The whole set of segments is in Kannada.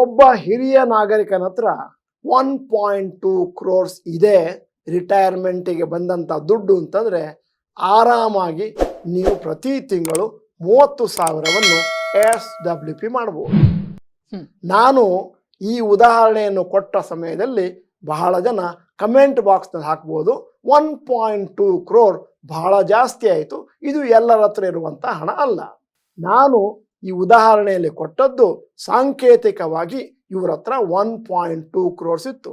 ಒಬ್ಬ ಹಿರಿಯ ನಾಗರಿಕನ ಹತ್ರ ಒನ್ ಪಾಯಿಂಟ್ ಟೂ ಕ್ರೋರ್ಸ್ ಇದೆ ರಿಟೈರ್ಮೆಂಟಿಗೆ ಬಂದಂಥ ದುಡ್ಡು ಅಂತಂದರೆ ಆರಾಮಾಗಿ ನೀವು ಪ್ರತಿ ತಿಂಗಳು ಮೂವತ್ತು ಸಾವಿರವನ್ನು ಎಸ್ ಡಬ್ಲ್ಯೂ ಪಿ ಮಾಡ್ಬೋದು. ನಾನು ಈ ಉದಾಹರಣೆಯನ್ನು ಕೊಟ್ಟ ಸಮಯದಲ್ಲಿ ಬಹಳ ಜನ ಕಮೆಂಟ್ ಬಾಕ್ಸ್ನಲ್ಲಿ ಹಾಕ್ಬೋದು. ಒನ್ ಪಾಯಿಂಟ್ ಟೂ ಕ್ರೋರ್ ಬಹಳ ಜಾಸ್ತಿ ಆಯಿತು. ಇದು ಎಲ್ಲರ ಹತ್ರ ಇರುವಂಥ ಹಣ ಅಲ್ಲ. ನಾನು ಈ ಉದಾಹರಣೆಯಲ್ಲಿ ಕೊಟ್ಟದ್ದು ಸಾಂಕೇತಿಕವಾಗಿ ಇವ್ರ ಹತ್ರ ಒನ್ ಪಾಯಿಂಟ್ ಟೂ ಕ್ರೋರ್ಸ್ ಇತ್ತು.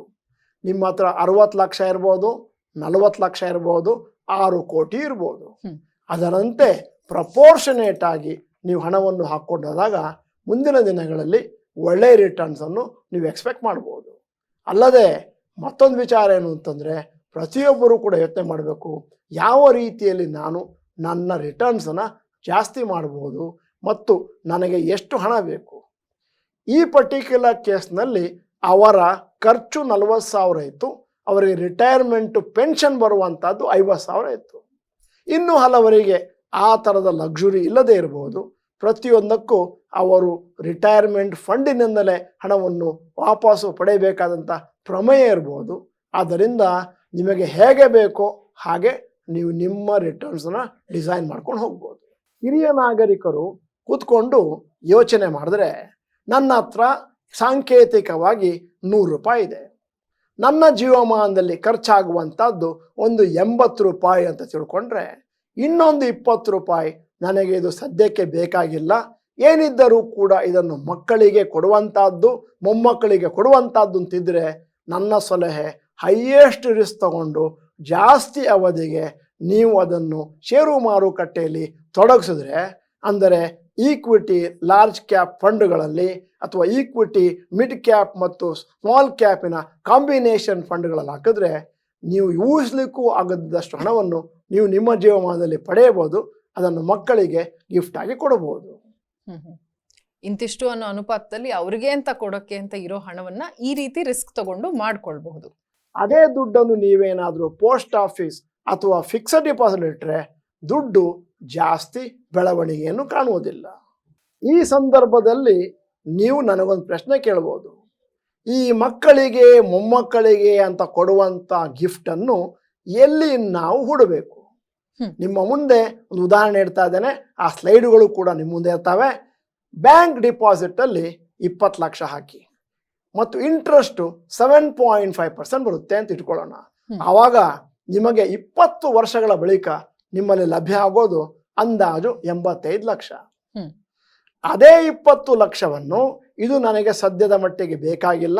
ನಿಮ್ಮ ಹತ್ರ ಅರವತ್ತು ಲಕ್ಷ ಇರ್ಬೋದು ನಲವತ್ತು ಲಕ್ಷ ಇರ್ಬೋದು ಆರು ಕೋಟಿ ಇರ್ಬೋದು. ಅದರಂತೆ ಪ್ರಪೋರ್ಷನೇಟ್ ಆಗಿ ನೀವು ಹಣವನ್ನು ಹಾಕ್ಕೊಂಡಾಗ ಮುಂದಿನ ದಿನಗಳಲ್ಲಿ ಒಳ್ಳೆಯ ರಿಟರ್ನ್ಸನ್ನು ನೀವು ಎಕ್ಸ್ಪೆಕ್ಟ್ ಮಾಡ್ಬೋದು. ಅಲ್ಲದೆ ಮತ್ತೊಂದು ವಿಚಾರ ಏನು ಅಂತಂದರೆ ಪ್ರತಿಯೊಬ್ಬರು ಕೂಡ ಯೋಚನೆ ಮಾಡಬೇಕು ಯಾವ ರೀತಿಯಲ್ಲಿ ನಾನು ನನ್ನ ರಿಟರ್ನ್ಸನ್ನು ಜಾಸ್ತಿ ಮಾಡ್ಬೋದು ಮತ್ತು ನನಗೆ ಎಷ್ಟು ಹಣ ಬೇಕು? ಈ ಪರ್ಟಿಕ್ಯುಲರ್ ಕೇಸ್ನಲ್ಲಿ ಅವರ ಖರ್ಚು ನಲವತ್ತು ಸಾವಿರ ಇತ್ತು, ಅವರಿಗೆ ರಿಟೈರ್ಮೆಂಟು ಪೆನ್ಷನ್ ಬರುವಂಥದ್ದು ಐವತ್ತು ಸಾವಿರ ಇತ್ತು. ಇನ್ನು ಹಲವರಿಗೆ ಆ ಥರದ ಲಕ್ಸುರಿ ಇಲ್ಲದೇ ಇರಬಹುದು. ಪ್ರತಿಯೊಂದಕ್ಕೂ ಅವರು ರಿಟೈರ್ಮೆಂಟ್ ಫಂಡಿನಿಂದಲೇ ಹಣವನ್ನು ವಾಪಸ್ಸು ಪಡೆಯಬೇಕಾದಂಥ ಪ್ರಮೇಯ ಇರ್ಬೋದು ಆದ್ದರಿಂದ ನಿಮಗೆ ಹೇಗೆ ಬೇಕೋ ಹಾಗೆ ನೀವು ನಿಮ್ಮ ರಿಟರ್ನ್ಸನ್ನ ಡಿಸೈನ್ ಮಾಡ್ಕೊಂಡು ಹೋಗ್ಬೋದು. ಹಿರಿಯ ನಾಗರಿಕರು ಕೂತ್ಕೊಂಡು ಯೋಚನೆ ಮಾಡಿದ್ರೆ ನನ್ನ ಹತ್ರ ಸಾಂಕೇತಿಕವಾಗಿ ನೂರು ರೂಪಾಯಿ ಇದೆ. ನನ್ನ ಜೀವಮಾನದಲ್ಲಿ ಖರ್ಚಾಗುವಂಥದ್ದು ಒಂದು ಎಂಬತ್ತು ರೂಪಾಯಿ ಅಂತ ತಿಳ್ಕೊಂಡ್ರೆ ಇನ್ನೊಂದು ಇಪ್ಪತ್ತು ರೂಪಾಯಿ ನನಗೆ ಇದು ಸದ್ಯಕ್ಕೆ ಬೇಕಾಗಿಲ್ಲ. ಏನಿದ್ದರೂ ಕೂಡ ಇದನ್ನು ಮಕ್ಕಳಿಗೆ ಕೊಡುವಂಥದ್ದು, ಮೊಮ್ಮಕ್ಕಳಿಗೆ ಕೊಡುವಂಥದ್ದು ಅಂತಿದ್ದರೆ ನನ್ನ ಸಲಹೆ ಹೈಯೆಸ್ಟ್ ರಿಸ್ಕ್ ತಗೊಂಡು ಜಾಸ್ತಿ ಅವಧಿಗೆ ನೀವು ಅದನ್ನು ಷೇರು ಮಾರುಕಟ್ಟೆಯಲ್ಲಿ ತೊಡಗಿಸಿದ್ರೆ ಅಂದರೆ ಈಕ್ವಿಟಿ ಲಾರ್ಜ್ ಕ್ಯಾಪ್ ಫಂಡ್ಗಳಲ್ಲಿ ಅಥವಾ ಈಕ್ವಿಟಿ ಮಿಡ್ ಕ್ಯಾಪ್ ಮತ್ತು ಸ್ಮಾಲ್ ಕ್ಯಾಪಿನ ಕಾಂಬಿನೇಷನ್ ಫಂಡ್ಗಳಲ್ಲಿ ಹಾಕಿದ್ರೆ ನೀವು ಯೂಸ್ಲಿಕ್ಕೂ ಆಗದಷ್ಟು ಹಣವನ್ನು ನೀವು ನಿಮ್ಮ ಜೀವಮಾನದಲ್ಲಿ ಪಡೆಯಬಹುದು. ಅದನ್ನು ಮಕ್ಕಳಿಗೆ ಗಿಫ್ಟ್ ಆಗಿ ಕೊಡಬಹುದು. ಇಂತಿಷ್ಟು ಅನ್ನೋ ಅನುಪಾತದಲ್ಲಿ ಅವ್ರಿಗೆ ಅಂತ ಕೊಡೋಕೆ ಅಂತ ಇರೋ ಹಣವನ್ನ ಈ ರೀತಿ ರಿಸ್ಕ್ ತಗೊಂಡು ಮಾಡ್ಕೊಳ್ಬಹುದು. ಅದೇ ದುಡ್ಡನ್ನು ನೀವೇನಾದರೂ ಪೋಸ್ಟ್ ಆಫೀಸ್ ಅಥವಾ ಫಿಕ್ಸಡ್ ಡಿಪಾಸಿಟ್ ಇಟ್ಟರೆ ದುಡ್ಡು ಜಾಸ್ತಿ ಬೆಳವಣಿಗೆಯನ್ನು ಕಾಣುವುದಿಲ್ಲ. ಈ ಸಂದರ್ಭದಲ್ಲಿ ನೀವು ನನಗೊಂದು ಪ್ರಶ್ನೆ ಕೇಳ್ಬೋದು. ಈ ಮಕ್ಕಳಿಗೆ ಮೊಮ್ಮಕ್ಕಳಿಗೆ ಅಂತ ಕೊಡುವಂಥ ಗಿಫ್ಟನ್ನು ಎಲ್ಲಿ ನಾವು ಹುಡಬೇಕು? ನಿಮ್ಮ ಮುಂದೆ ಒಂದು ಉದಾಹರಣೆ ಇಡ್ತಾ ಇದ್ದೇನೆ. ಆ ಸ್ಲೈಡುಗಳು ಕೂಡ ನಿಮ್ಮ ಮುಂದೆ ಇರ್ತವೆ. ಬ್ಯಾಂಕ್ ಡಿಪಾಸಿಟಲ್ಲಿ ಇಪ್ಪತ್ತು ಲಕ್ಷ ಹಾಕಿ. ಮತ್ತು interest seven point five percent ಬರುತ್ತೆ ಅಂತ ಇಟ್ಕೊಳ್ಳೋಣ. ಆವಾಗ ನಿಮಗೆ ಇಪ್ಪತ್ತು ವರ್ಷಗಳ ಬಳಿಕ ನಿಮ್ಮಲ್ಲಿ ಲಭ್ಯ ಆಗೋದು ಅಂದಾಜು ಎಂಬತ್ತೈದು ಲಕ್ಷ. ಅದೇ ಇಪ್ಪತ್ತು ಲಕ್ಷವನ್ನು ಇದು ನನಗೆ ಸದ್ಯದ ಮಟ್ಟಿಗೆ ಬೇಕಾಗಿಲ್ಲ.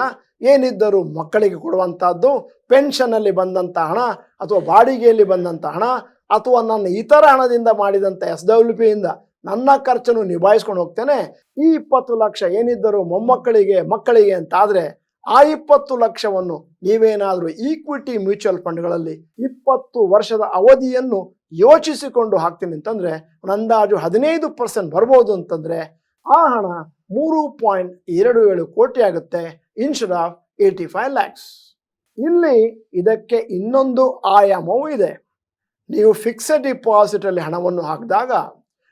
ಏನಿದ್ದರೂ ಮಕ್ಕಳಿಗೆ ಕೊಡುವಂಥದ್ದು ಪೆನ್ಷನ್ನಲ್ಲಿ ಬಂದಂಥ ಹಣ ಅಥವಾ ಬಾಡಿಗೆಯಲ್ಲಿ ಬಂದಂಥ ಹಣ ಅಥವಾ ನನ್ನ ಇತರ ಹಣದಿಂದ ಮಾಡಿದಂಥ ಎಸ್ ಡಬ್ಲ್ಯೂ ಪಿಯಿಂದ ನನ್ನ ಖರ್ಚನ್ನು ನಿಭಾಯಿಸ್ಕೊಂಡು ಹೋಗ್ತೇನೆ. ಈ ಇಪ್ಪತ್ತು ಲಕ್ಷ ಏನಿದ್ದರೂ ಮೊಮ್ಮಕ್ಕಳಿಗೆ ಮಕ್ಕಳಿಗೆ ಅಂತಾದರೆ ಆ ಇಪ್ಪತ್ತು ಲಕ್ಷವನ್ನು ನೀವೇನಾದರೂ ಈಕ್ವಿಟಿ ಮ್ಯೂಚುವಲ್ ಫಂಡ್ಗಳಲ್ಲಿ ಇಪ್ಪತ್ತು ವರ್ಷದ ಅವಧಿಯನ್ನು ಯೋಚಿಸಿಕೊಂಡು ಹಾಕ್ತೀನಿ ಅಂತಂದರೆ, ಒಂದು ಅಂದಾಜು ಹದಿನೈದು ಪರ್ಸೆಂಟ್ ಬರ್ಬೋದು ಅಂತಂದರೆ, ಆ ಹಣ ಮೂರು ಪಾಯಿಂಟ್ ಎರಡು ಏಳು ಕೋಟಿ ಆಗುತ್ತೆ instead of eighty five lakhs ಇಲ್ಲಿ ಇದಕ್ಕೆ ಇನ್ನೊಂದು ಆಯಾಮವೂ ಇದೆ. ನೀವು ಫಿಕ್ಸೆಡ್ ಡಿಪಾಸಿಟಲ್ಲಿ ಹಣವನ್ನು ಹಾಕಿದಾಗ,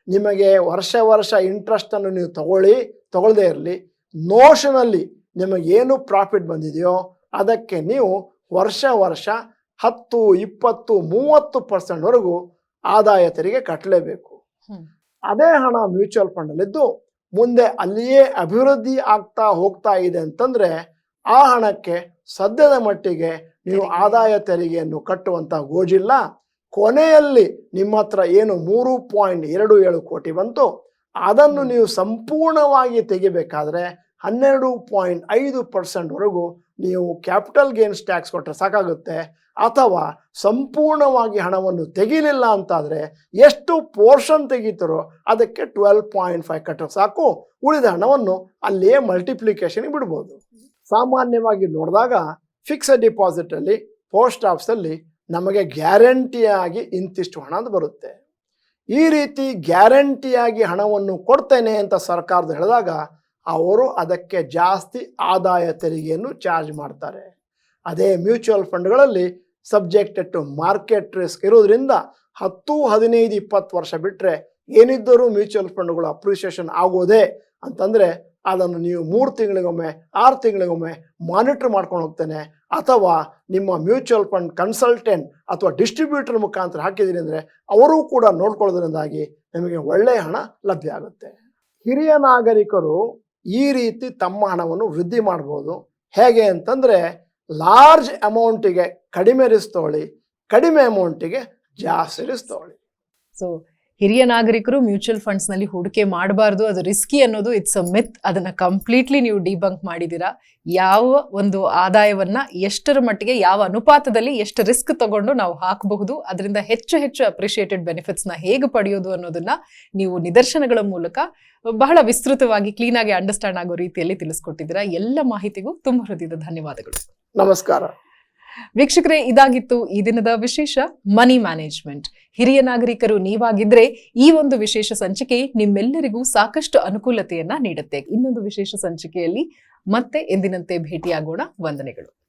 ನಿಮಗೆ ವರ್ಷ ವರ್ಷ ಇಂಟ್ರೆಸ್ಟನ್ನು ನೀವು ತಗೊಳ್ಳಿ ತಗೊಳ್ಳದೇ ಇರಲಿ. ನೋಷನಲ್ಲಿ ನಿಮಗೇನು ಪ್ರಾಫಿಟ್ ಬಂದಿದೆಯೋ, ಅದಕ್ಕೆ ನೀವು ವರ್ಷ ವರ್ಷ ಹತ್ತು ಇಪ್ಪತ್ತು ಮೂವತ್ತು ಪರ್ಸೆಂಟ್ವರೆಗೂ ಆದಾಯ ತೆರಿಗೆ ಕಟ್ಟಲೇಬೇಕು ಅದೇ ಹಣ ಮ್ಯೂಚುವಲ್ ಫಂಡಲ್ಲಿದ್ದು ಮುಂದೆ ಅಲ್ಲಿಯೇ ಅಭಿವೃದ್ಧಿ ಆಗ್ತಾ ಹೋಗ್ತಾ ಇದೆ ಅಂತಂದರೆ ಆ ಹಣಕ್ಕೆ ಸದ್ಯದ ಮಟ್ಟಿಗೆ ನೀವು. ಆದಾಯ ತೆರಿಗೆಯನ್ನು ಕಟ್ಟುವಂಥ ಗೋಜಿಲ್ಲ. ಕೊನೆಯಲ್ಲಿ ನಿಮ್ಮ ಹತ್ರ ಏನು ಮೂರು ಪಾಯಿಂಟ್ ಎರಡು ಏಳು ಕೋಟಿ ಬಂತು ಅದನ್ನು ನೀವು ಸಂಪೂರ್ಣವಾಗಿ ತೆಗಿಬೇಕಾದ್ರೆ ಹನ್ನೆರಡು ಪಾಯಿಂಟ್ ಐದು ಪರ್ಸೆಂಟ್ವರೆಗೂ ನೀವು ಕ್ಯಾಪಿಟಲ್ ಗೇನ್ಸ್ ಟ್ಯಾಕ್ಸ್ ಕೊಟ್ಟರೆ ಸಾಕಾಗುತ್ತೆ. ಅಥವಾ ಸಂಪೂರ್ಣವಾಗಿ ಹಣವನ್ನು ತೆಗೀಲಿಲ್ಲ ಅಂತಾದರೆ ಎಷ್ಟು ಪೋರ್ಷನ್ ತೆಗೀತಾರೋ ಅದಕ್ಕೆ ಟ್ವೆಲ್ ಪಾಯಿಂಟ್ ಫೈವ್ ಕಟ್ಟರೆ ಸಾಕು. ಉಳಿದ ಹಣವನ್ನು ಅಲ್ಲಿಯೇ ಮಲ್ಟಿಪ್ಲಿಕೇಶನ್ಗೆ ಬಿಡ್ಬೋದು. ಸಾಮಾನ್ಯವಾಗಿ ನೋಡಿದಾಗ ಫಿಕ್ಸಡ್ ಡಿಪಾಸಿಟಲ್ಲಿ ಪೋಸ್ಟ್ ಆಫೀಸಲ್ಲಿ ನಮಗೆ ಗ್ಯಾರಂಟಿಯಾಗಿ ಇಂತಿಷ್ಟು ಹಣ ಬರುತ್ತೆ. ಈ ರೀತಿ ಗ್ಯಾರಂಟಿಯಾಗಿ ಹಣವನ್ನು ಕೊಡ್ತೇನೆ ಅಂತ ಸರ್ಕಾರದ ಹೇಳಿದಾಗ ಅವರು ಅದಕ್ಕೆ ಜಾಸ್ತಿ ಆದಾಯ ತೆರಿಗೆಯನ್ನು ಚಾರ್ಜ್ ಮಾಡ್ತಾರೆ. ಅದೇ ಮ್ಯೂಚುವಲ್ ಫಂಡ್ಗಳಲ್ಲಿ ಸಬ್ಜೆಕ್ಟೆಡ್ ಟು ಮಾರ್ಕೆಟ್ ರಿಸ್ಕ್ ಇರೋದ್ರಿಂದ ಹತ್ತು, ಹದಿನೈದು, ಇಪ್ಪತ್ತು ವರ್ಷ ಬಿಟ್ಟರೆ ಏನಿದ್ದರೂ ಮ್ಯೂಚುವಲ್ ಫಂಡ್ಗಳು ಅಪ್ರಿಸಿಯೇಷನ್ ಆಗೋದೇ ಅಂತಂದರೆ ಅದನ್ನು ನೀವು ಮೂರು ತಿಂಗಳಿಗೊಮ್ಮೆ, ಆರು ತಿಂಗಳಿಗೊಮ್ಮೆ ಮಾನಿಟ್ರ್ ಮಾಡ್ಕೊಂಡು ಹೋಗ್ತೇನೆ. ಅಥವಾ ನಿಮ್ಮ ಮ್ಯೂಚುವಲ್ ಫಂಡ್ ಕನ್ಸಲ್ಟೆಂಟ್ ಅಥವಾ ಡಿಸ್ಟ್ರಿಬ್ಯೂಟರ್ ಮುಖಾಂತರ ಹಾಕಿದ್ದೀರಿ ಅಂದರೆ ಅವರೂ ಕೂಡ ನೋಡ್ಕೊಳ್ಳೋದ್ರಿಂದಾಗಿ ನಿಮಗೆ ಒಳ್ಳೆಯ ಹಣ ಲಭ್ಯ ಆಗುತ್ತೆ. ಹಿರಿಯ ನಾಗರಿಕರು ಈ ರೀತಿ ತಮ್ಮ ಹಣವನ್ನು ವೃದ್ಧಿ ಮಾಡ್ಬೋದು. ಹೇಗೆ ಅಂತಂದರೆ, ಲಾರ್ಜ್ ಅಮೌಂಟಿಗೆ ಕಡಿಮೆ ರಿಸ್ಕ್ ತಗೊಳ್ಳಿ, ಕಡಿಮೆ ಅಮೌಂಟಿಗೆ ಜಾಸ್ತಿ ರಿಸ್ಕ್ ತಗೊಳ್ಳಿ. ಸೊ ಹಿರಿಯ ನಾಗರಿಕರು ಮ್ಯೂಚುವಲ್ ಫಂಡ್ಸ್ನಲ್ಲಿ ಹೂಡಿಕೆ ಮಾಡಬಾರ್ದು, ಅದು ರಿಸ್ಕಿ ಅನ್ನೋದು ಇಟ್ಸ್ ಅ ಮಿತ್ ಅದನ್ನ ಕಂಪ್ಲೀಟ್ಲಿ ನೀವು ಡಿಬಂಕ್ ಮಾಡಿದ್ದೀರಾ ಯಾವ ಒಂದು ಆದಾಯವನ್ನ ಎಷ್ಟರ ಮಟ್ಟಿಗೆ, ಯಾವ ಅನುಪಾತದಲ್ಲಿ ಎಷ್ಟು ರಿಸ್ಕ್ ತಗೊಂಡು ನಾವು ಹಾಕಬಹುದು, ಅದರಿಂದ ಹೆಚ್ಚು ಹೆಚ್ಚು ಅಪ್ರಿಷಿಯೇಟೆಡ್ನ ಹೇಗೆ ಪಡೆಯೋದು ಅನ್ನೋದನ್ನ ನೀವು ನಿದರ್ಶನಗಳ ಮೂಲಕ ಬಹಳ ವಿಸ್ತೃತವಾಗಿ ಕ್ಲೀನ್ ಆಗಿ ಅಂಡರ್ಸ್ಟ್ಯಾಂಡ್ ಆಗೋ ರೀತಿಯಲ್ಲಿ ತಿಳಿಸ್ಕೊಟ್ಟಿದ್ದೀರಾ. ಎಲ್ಲ ಮಾಹಿತಿಗೂ ತುಂಬ ಹೃದಯದ ಧನ್ಯವಾದಗಳು. ನಮಸ್ಕಾರ. ವೀಕ್ಷಕರೇ, ಇದಾಗಿತ್ತು ಈ ದಿನದ ವಿಶೇಷ ಮನಿ ಮ್ಯಾನೇಜ್ಮೆಂಟ್. ಹಿರಿಯ ನಾಗರಿಕರು ನೀವಾಗಿದ್ರೆ ಈ ಒಂದು ವಿಶೇಷ ಸಂಚಿಕೆ ನಿಮ್ಮೆಲ್ಲರಿಗೂ ಸಾಕಷ್ಟು ಅನುಕೂಲತೆಯನ್ನ ನೀಡುತ್ತೆ. ಇನ್ನೊಂದು ವಿಶೇಷ ಸಂಚಿಕೆಯಲ್ಲಿ ಮತ್ತೆ ಎಂದಿನಂತೆ ಭೇಟಿಯಾಗೋಣ. ವಂದನೆಗಳು.